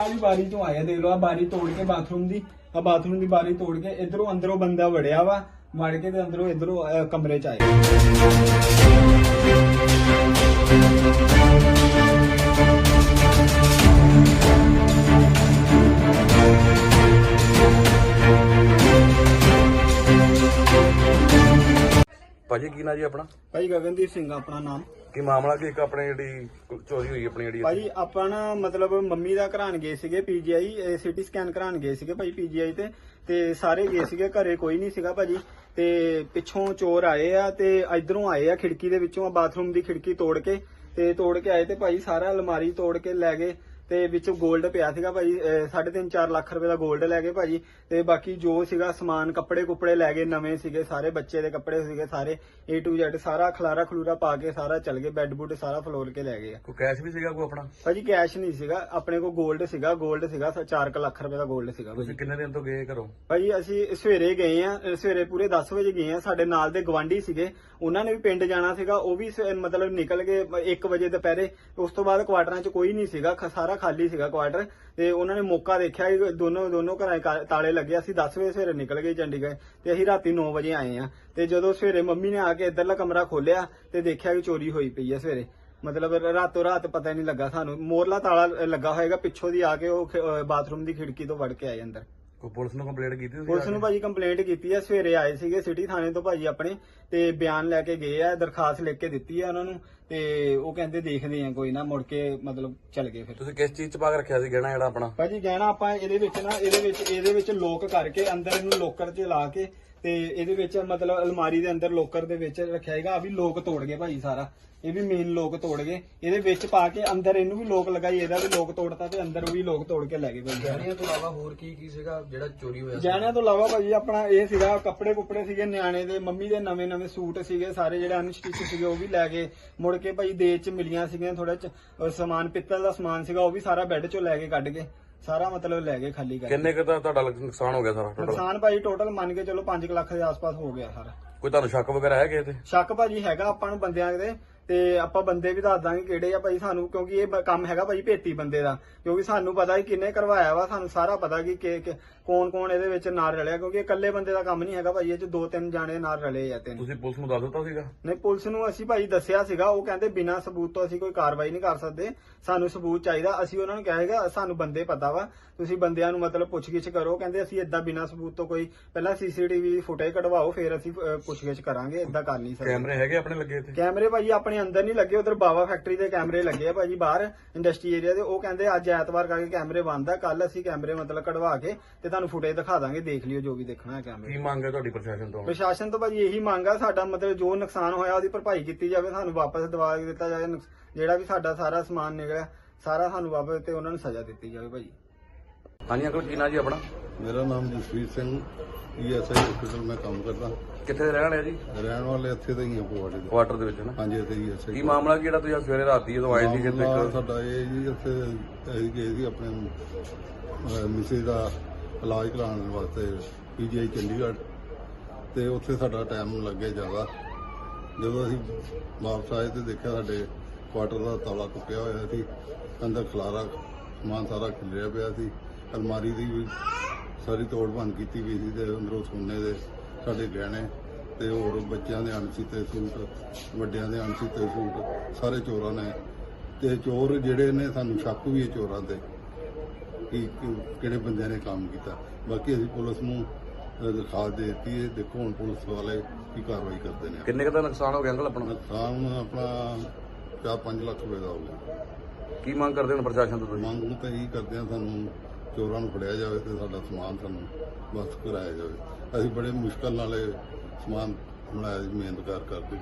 ਆ ਵੀ ਬਾਰੀ ਚੋਂ ਆਇਆ ਦੇਖ ਲਓ ਆ ਬਾਰੀ ਤੋੜ ਕੇ ਬਾਥਰੂਮ ਦੀ ਆ ਬਾਥਰੂਮ ਦੀ ਬਾਰੀ ਤੋੜ ਕੇ ਇਧਰੋਂ ਅੰਦਰੋਂ ਬੰਦਾ ਵੜਿਆ ਵਾ ਵੜ ਕੇ ਤੇ ਅੰਦਰੋਂ ਇਧਰੋਂ ਕਮਰੇ ਚ ਆਇਆ। ਭਾਜੀ ਕੀ ਨਾਂ ਜੀ ਆਪਣਾ? ਭਾਈ ਗਗਨਦੀਪ ਸਿੰਘ ਆਪਣਾ ਨਾਮ। ਕੀ ਮਾਮਲਾ ਕੀ ਇੱਕ ਆਪਣੇ ਜਿਹੜੀ ਚੋਰੀ ਹੋਈ ਆਪਣੀ ਜਿਹੜੀ ਭਾਜੀ, ਆਪਾਂ ਨਾ ਮਤਲਬ ਮੰਮੀ ਦਾ ਘਰਾਣ ਗਏ ਸੀਗੇ ਪੀਜੀਆਈ ਸਿਟੀ ਸਕੈਨ ਘਰਾਣ ਗਏ ਸੀਗੇ ਭਾਈ ਪੀਜੀਆਈ ਤੇ ਤੇ ਸਾਰੇ ਗਏ ਸੀਗੇ ਘਰੇ, ਕੋਈ ਨਹੀਂ ਸੀਗਾ ਭਾਜੀ। ਤੇ ਪਿੱਛੋਂ ਚੋਰ ਆਏ ਆ ਤੇ ਇਧਰੋਂ ਆਏ ਆ ਖਿੜਕੀ ਦੇ ਵਿੱਚੋਂ ਬਾਥਰੂਮ ਦੀ ਖਿੜਕੀ ਤੋੜ ਕੇ, ਤੇ ਤੋੜ ਕੇ ਆਏ ਤੇ ਭਾਈ ਸਾਰਾ ਅਲਮਾਰੀ ਤੋੜ ਕੇ ਲੈ ਗਏ। ਤੇ ਵਿੱਚੋਂ ਗੋਲਡ ਪਿਆ ਸੀਗਾ ਭਾਜੀ 3.5-4 ਲੱਖ ਰੁਪਏ ਦਾ ਗੋਲਡ ਲੈ ਕੇ ਭਾਜੀ। ਤੇ ਬਾਕੀ ਜੋ ਸੀਗਾ ਸਮਾਨ ਕੱਪੜੇ ਕੁਪੜੇ ਲੈ ਗਏ ਨਵੇਂ ਸੀਗੇ ਸਾਰੇ ਬੱਚੇ ਦੇ ਕੱਪੜੇ ਸੀਗੇ ਸਾਰੇ A to Z ਸਾਰਾ ਖਲਾਰਾ ਖਲੂਰਾ ਪਾ ਕੇ ਸਾਰਾ ਚੱਲ ਗਏ ਬੈੱਡ ਬੁੱਡ ਸਾਰਾ ਫਲੋਰ ਕੇ ਲੈ ਗਏ ਕੋਈ ਕੈਸ਼ ਵੀ ਸੀਗਾ ਕੋਈ ਆਪਣਾ? ਭਾਜੀ ਕੈਸ਼ ਨਹੀਂ ਸੀਗਾ ਆਪਣੇ ਕੋਲ ਗੋਲਡ ਸੀਗਾ ਗੋਲਡ ਸੀਗਾ 4 ਲੱਖ ਰੁਪਏ ਦਾ ਗੋਲਡ ਸੀਗਾ ਤੁਸੀਂ ਕਿੰਨੇ ਦਿਨ ਤੋਂ ਗਏ ਘਰੋਂ? ਭਾਜੀ ਅਸੀਂ ਸਵੇਰੇ ਗਏ ਆ ਸਵੇਰੇ ਪੂਰੇ 10 ਵਜੇ ਗਏ ਆ ਸਾਡੇ ਨਾਲ ਦੇ ਗਵਾਂਢੀ ਸੀਗੇ ਉਹਨਾਂ ਨੇ ਵੀ ਪਿੰਡ ਜਾਣਾ ਸੀਗਾ ਉਹ ਵੀ ਮਤਲਬ ਨਿਕਲ ਕੇ 1 ਵਜੇ ਦੁਪਹਿਰੇ ਉਸ ਤੋਂ ਬਾਅਦ ਕੁਆਟਰਾਂ 'ਚ ਕੋਈ ਨਹੀਂ ਸੀਗਾ ਸਾਰਾ ਖਾਲੀ ਸੀਗਾ ਕੁਆਟਰ ਤੇ ਉਹਨਾਂ ਨੇ ਮੌਕਾ ਦੇਖਿਆ ਕਿ ਦੋਨੋਂ ਦੋਨੋਂ ਘਰਾਂ 'ਚ ਕਾ- ਤਾਲੇ ਲੱਗੇ। ਅਸੀਂ 10 ਵਜੇ ਸਵੇਰੇ ਨਿਕਲ ਗਏ ਚੰਡੀਗੜ੍ਹ ਤੇ ਅਸੀਂ ਰਾਤੀ 9 ਵਜੇ ਆਏ ਆ ਤੇ ਜਦੋਂ ਸਵੇਰੇ ਮੰਮੀ ਨੇ ਆ ਕੇ ਇੱਧਰਲਾ ਕਮਰਾ ਖੋਲਿਆ ਤੇ ਦੇਖਿਆ ਕਿ ਚੋਰੀ ਹੋਈ ਪਈ ਆ ਸਵੇਰੇ। ਮਤਲਬ ਰਾਤੋਂ ਰਾਤ ਪਤਾ ਨਹੀਂ ਲੱਗਾ ਸਾਨੂੰ। ਮੋਰਲਾ ਤਾਲਾ ਲੱਗਾ ਹੋਏਗਾ ਪਿੱਛੋਂ ਦੀ ਆ ਕੇ ਉਹ ਖ- ਅ, ਬਾਥਰੂਮ ਦੀ ਖਿੜਕੀ ਤੋਂ ਵੜ ਕੇ ਆਏ ਅੰਦਰ। ਕੋਈ ਪੁਲਿਸ ਨੂੰ ਕੰਪਲੇਂਟ ਕੀਤੀ ਤੁਸੀਂ ਪੁਲਿਸ ਨੂੰ ਭਾਜੀ ਕੰਪਲੇਂਟ ਕੀਤੀ ਆ ਸਵੇਰੇ ਆਏ ਸੀਗੇ ਸਿਟੀ ਥਾਣੇ ਤੋਂ ਭਾਜੀ ਆਪਣੇ ਤੇ ਬਿਆਨ ਲੈ ਕੇ ਗਏ ਆ ਦਰਖਾਸਤ ਲਿਖ ਕੇ ਦਿੱਤੀ ਆ ਉਹਨਾਂ ਨੂੰ ਤੇ ਉਹ ਕਹਿੰਦੇ ਦੇਖਦੇ ਆ ਕੋਈ ਨਾ ਮੁੜ ਕੇ ਮਤਲਬ ਚੱਲ ਗਏ ਫਿਰ। ਤੁਸੀਂ ਕਿਸ ਚੀਜ਼ ਚ ਪਾ ਕੇ ਰੱਖਿਆ ਸੀ ਗਹਿਣਾ ਜਿਹੜਾ ਆਪਣਾ? ਭਾਜੀ ਗਹਿਣਾ ਆਪਾਂ ਇਹਦੇ ਵਿੱਚ ਨਾ ਇਹਦੇ ਵਿੱਚ ਇਹਦੇ ਵਿੱਚ ਲੋਕ ਕਰਕੇ ਅੰਦਰ ਇਹਨੂੰ ਲੋਕਰ 'ਚ ਲਾ ਕੇ ਤੇ ਇਹਦੇ ਵਿੱਚ ਮਤਲਬ ਅਲਮਾਰੀ ਦੇ ਅੰਦਰ ਲੋਕਰ ਦੇ ਵਿੱਚ ਰੱਖਿਆ ਹੈਗਾ ਆ ਵੀ ਲੋਕ ਤੋੜ ਗਏ ਭਾਜੀ ਸਾਰਾ। ਇਹ ਵੀ ਮੇਨ ਲੋਕ ਤੋੜ ਗਏ। ਇਹਦੇ ਵਿੱਚ ਪਾ ਕੇ ਅੰਦਰ ਇਹਨੂੰ ਵੀ ਲੋਕ ਲਗਾਈ ਇਹਦਾ ਵੀ ਲੋਕ ਤੋੜਤਾ ਤੇ ਅੰਦਰ ਵੀ ਲੋਕ ਤੋੜ ਕੇ ਲੈ ਗਏ ਸਾਰੇ। ਗਹਿਣਿਆਂ ਤੋਂ ਇਲਾਵਾ ਹੋਰ ਕੀ ਕੀ ਸੀਗਾ ਜਿਹੜਾ ਚੋਰੀ ਹੋਇਆ ਗਹਿਣਿਆਂ ਤੋਂ ਇਲਾਵਾ ਭਾਜੀ ਆਪਣਾ ਇਹ ਸੀਗਾ ਕੱਪੜੇ ਕੁੱਪੜੇ ਸੀਗੇ ਨਿਆਣੇ ਦੇ ਮੰਮੀ ਦੇ ਨਵੇਂ ਨਵੇਂ ਸੂਟ ਸੀਗੇ ਸਾਰੇ ਜਿਹੜੇ ਅਨਸਟਿਚ ਸੀਗੇ ਉਹ ਵੀ ਲੈ ਗਏ। ਮੁੜ ਕੇ ਭਾਜੀ ਦੇਜ ਚ ਮਿਲੀਆਂ ਸੀਗੀਆਂ ਥੋੜਾ ਸਮਾਨ ਪਿੱਤਲ ਦਾ ਸਮਾਨ ਸੀਗਾ ਉਹ ਵੀ ਸਾਰਾ ਬੈੱਡ ਚੋਂ ਲੈ ਕੇ ਕੱਢ ਕੇ ਸਾਰਾ ਮਤਲਬ ਲੈ ਗਏ ਖਾਲੀ ਕਰਕੇ। ਕਿੰਨੇ ਕੁ ਦਾ ਤੁਹਾਡਾ ਨੁਕਸਾਨ ਹੋ ਗਿਆ ਸਾਰਾ ਟੋਟਲ ਨੁਕਸਾਨ ਭਾਜੀ ਟੋਟਲ ਮੰਨ ਕੇ ਚਲੋ 5 ਲੱਖ ਦੇ ਆਸ-ਪਾਸ ਹੋ ਗਿਆ ਸਾਰਾ। ਕੋਈ ਤੁਹਾਨੂੰ ਸ਼ੱਕ ਵਗੈਰਾ ਹੈ ਕਿਸੇ ਤੇ? ਸ਼ੱਕ ਭਾਜੀ ਹੈਗਾ ਆਪਾਂ ਨੂੰ ਬੰਦਿਆਂ ਦੇ। ਤੇ ਆਪਾਂ ਬੰਦੇ ਵੀ ਦੱਸ ਦਾਂਗੇ ਕਿਹੜੇ ਆ ਭਾਈ ਸਾਨੂੰ ਕਿਉਂਕਿ ਇਹ ਬ- ਕੰਮ ਹੈਗਾ ਭਾਈ ਭੇਤੀ ਬੰਦੇ ਦਾ। ਕਿਉਂਕਿ ਸਾਨੂੰ ਪਤਾ ਹੀ ਕਿੰਨੇ ਕਰਵਾਇਆ ਵਾ ਸਾਨੂੰ ਸਾਰਾ ਪਤਾ ਕਿ ਕਿ ਕੌਣ ਕੌਣ ਇਹਦੇ ਵਿੱਚ ਨਾਲ ਰਲਿਆ ਕਿਉਂਕਿ ਇਹ ਇਕੱਲੇ ਬੰਦੇ ਦਾ ਕੰਮ ਨਹੀਂ ਹੈਗਾ ਭਾਈ ਇਹ ਚ ਦੋ ਤਿੰਨ ਜਾਣੇ ਨਾਲ ਰਲੇ ਆ ਤਿੰਨ। ਤੁਸੀਂ ਪੁਲਿਸ ਨੂੰ ਦੱਸ ਦਿੱਤਾ ਸੀਗਾ? ਨਹੀਂ ਪੁਲਿਸ ਨੂੰ ਅਸੀਂ ਭਾਈ ਦੱਸਿਆ ਸੀਗਾ ਉਹ ਕਹਿੰਦੇ ਬਿਨਾਂ ਸਬੂਤ ਤੋਂ ਅਸੀਂ ਕੋਈ ਕਾਰਵਾਈ ਨਹੀਂ ਕਰ ਸਕਦੇ ਸਾਨੂੰ ਸਬੂਤ ਚਾਹੀਦਾ। ਅਸੀਂ ਉਹਨਾਂ ਨੂੰ ਕਹੇਗਾ ਸਾਨੂੰ ਬੰਦੇ ਪਤਾ ਵਾ ਤੁਸੀਂ ਬੰਦਿਆਂ ਨੂੰ ਮਤਲਬ ਪੁੱਛਗਿੱਛ ਕਰੋ ਕਹਿੰਦੇ ਅਸੀਂ ਇਦਾਂ ਬਿਨਾਂ ਸਬੂਤ ਤੋਂ ਕੋਈ ਪਹਿਲਾਂ ਸੀਸੀਟੀਵੀ ਫੁਟੇਜ ਕਢਵਾਓ ਫਿਰ ਅਸੀਂ ਅਹ, ਪੁੱਛਗਿੱਛ ਕਰਾਂਗੇ ਇਦਾਂ ਕਰ ਨਹੀਂ ਸਕਦੇ। ਕੈਮਰੇ ਹੈਗੇ ਆਪਣੇ ਲੱਗੇ ਇੱਥੇ? ਕੈਮਰੇ ਭਾਜੀ ਆਪਣੇ ਅੰਦਰ ਨਹੀਂ ਲੱਗੇ ਉਧਰ ਬਾਵਾ ਫੈਕਟਰੀ ਦੇ ਕੈਮਰੇ ਲੱਗੇ ਆ ਭਾਜੀ ਬਾਹਰ ਇੰਡਸਟਰੀ ਏਰੀਆ ਦੇ। ਉਹ ਕਹਿੰਦੇ ਅੱਜ ਐਤਵਾਰ ਕਰਕੇ ਕੈਮਰੇ ਬੰਦ ਆ ਕੱਲ ਅਸੀਂ ਕੈਮਰੇ ਮਤਲਬ ਕਢਵਾ ਕੇ ਤੇ ਤੁਹਾਨੂੰ ਫੁਟੇਜ ਦਿਖਾ ਦਾਂਗੇ। ਦੇਖ ਲਿਓ ਜੋ ਵੀ ਦੇਖਣਾ ਹੈ ਕੈਮਰੇ ਕੀ ਮੰਗ ਹੈ ਤੁਹਾਡੀ ਪ੍ਰਸ਼ਾਸਨ ਤੋਂ? ਪ੍ਰਸ਼ਾਸਨ ਤੋਂ ਭਾਜੀ ਇਹੀ ਮੰਗ ਆ ਸਾਡਾ ਮਤਲਬ ਜੋ ਨੁਕਸਾਨ ਹੋਇਆ ਉਹਦੀ ਭਰਪਾਈ ਕੀਤੀ ਜਾਵੇ ਸਾਨੂੰ ਵਾਪਸ ਦਵਾ ਦਿੱਤਾ ਜਾਵੇ ਨੁਕਸ- ਜਿਹੜਾ ਵੀ ਸਾਡਾ ਸਾਰਾ ਸਮਾਨ ਨਿਕਲਿਆ ਸਾਰਾ ਸਾਨੂੰ ਵਾਪਸ ਤੇ ਉਹਨਾਂ ਨੂੰ ਸਜ਼ਾ ਦਿੱਤੀ ਜਾਵੇ ਭਾਜੀ। ਹਾਂਜੀ ਅੰਕਲ ਕੀ ਨਾਂ ਜੀ ਆਪਣਾ? ਮੇਰਾ ਨਾਮ ਜਸਵੀਰ ਸਿੰਘ ਈਐਸਆਈ ਹਸਪੀਟਲ ਮੈਂ ਕੰਮ ਕਰਦਾ। ਕਿੱਥੇ ਦੇ ਰਹਿਣ ਵਾਲੇ ਆ ਜੀ? ਰਹਿਣ ਵਾਲੇ ਇੱਥੇ ਦੇ ਹੀ ਆ ਪਵਾੜੇ ਦੇ। ਕੁਆਟਰ ਦੇ ਵਿੱਚ ਨਾ? ਹਾਂਜੀ ਇੱਥੇ ਈਐਸਆਈ ਕੀ ਮਾਮਲਾ ਕੀ ਜਿਹੜਾ ਤੁਸੀਂ ਅੱਜ ਸਵੇਰੇ ਰਾਤੀ ਜਦੋਂ ਆਏ ਸੀ ਕਿਤੇ? ਸਾਡਾ ਇਹ ਜੀ ਇੱਥੇ ਅਸੀਂ ਗਏ ਸੀ ਆਪਣੇ ਮਿਸੇ ਦਾ ਇਲਾਜ ਕਰਾਉਣ ਵਾਸਤੇ ਪੀਜੀਆਈ ਚੰਡੀਗੜ੍ਹ। ਤੇ ਉੱਥੇ ਸਾਡਾ ਟਾਈਮ ਲੱਗੇ ਜ਼ਿਆਦਾ। ਜਦੋਂ ਅਸੀਂ ਵਾਪਸ ਆਏ ਤੇ ਦੇਖਿਆ ਸਾਡੇ ਕੁਆਟਰ ਦਾ ਤਾਲਾ ਟੁੱਟਿਆ ਹੋਇਆ ਸੀ। ਅੰਦਰ ਖਲਾਰਾ ਸਮਾਨ ਸਾਰਾ ਖਿਲਰਿਆ ਪਿਆ ਸੀ। ਅਲਮਾਰੀ ਦੀ ਵੀ ਸਾਰੀ ਤੋੜ ਭੰਨ ਕੀਤੀ ਵੀ ਸੀ ਤੇ ਅੰਦਰੋਂ ਸੋਨੇ ਦੇ ਸਾਡੇ ਗਹਿਣੇ ਤੇ ਹੋਰ ਬੱਚਿਆਂ ਦੇ ਅਣਸੀਤੇ ਸੂਟ ਵੱਡਿਆਂ ਦੇ ਅਣਸੀਤੇ ਸੂਟ ਸਾਰੇ ਚੋਰਾਂ ਨੇ। ਤੇ ਚੋਰ ਜਿਹੜੇ ਨੇ ਸਾਨੂੰ ਸ਼ੱਕ ਵੀ ਹੈ ਚੋਰਾਂ ਤੇ ਕਿ ਕਿਹੜੇ ਬੰਦਿਆਂ ਨੇ ਕੰਮ ਕੀਤਾ। ਬਾਕੀ ਅਸੀਂ ਪੁਲਿਸ ਨੂੰ ਦਰਖਾਸਤ ਦੇ ਦਿੱਤੀ ਹੈ। ਦੇਖੋ ਹੁਣ ਪੁਲਿਸ ਵਾਲੇ ਕੀ ਕਾਰਵਾਈ ਕਰਦੇ ਨੇ। ਕਿੰਨੇ ਕੁ ਦਾ ਨੁਕਸਾਨ ਹੋ ਗਿਆ ਅੰਕਲ ਆਪਣਾ? ਨੁਕਸਾਨ ਆਪਣਾ 4-5 ਲੱਖ ਰੁਪਏ ਦਾ ਹੋ ਗਿਆ। ਕੀ ਮੰਗ ਕਰਦੇ ਹੋ ਪ੍ਰਸ਼ਾਸਨ ਤੋਂ ਤੁਸੀਂ? ਮੰਗ ਤਾਂ ਇਹੀ ਕਰਦੇ ਆ ਸਾਨੂੰ ਚੋਰਾਂ ਨੂੰ ਫੜਿਆ ਜਾਵੇ ਤੇ ਸਾਡਾ ਸਮਾਨ ਸਾਨੂੰ ਵਾਪਸ ਕਰਾਇਆ ਜਾਵੇ। ਅਸੀਂ ਬੜੇ ਮੁਸ਼ਕਲ ਨਾਲ ਇਹ ਸਮਾਨ ਬਣਾਇਆ ਜੀ, ਮਿਹਨਤ ਕਰ ਕਰਕੇ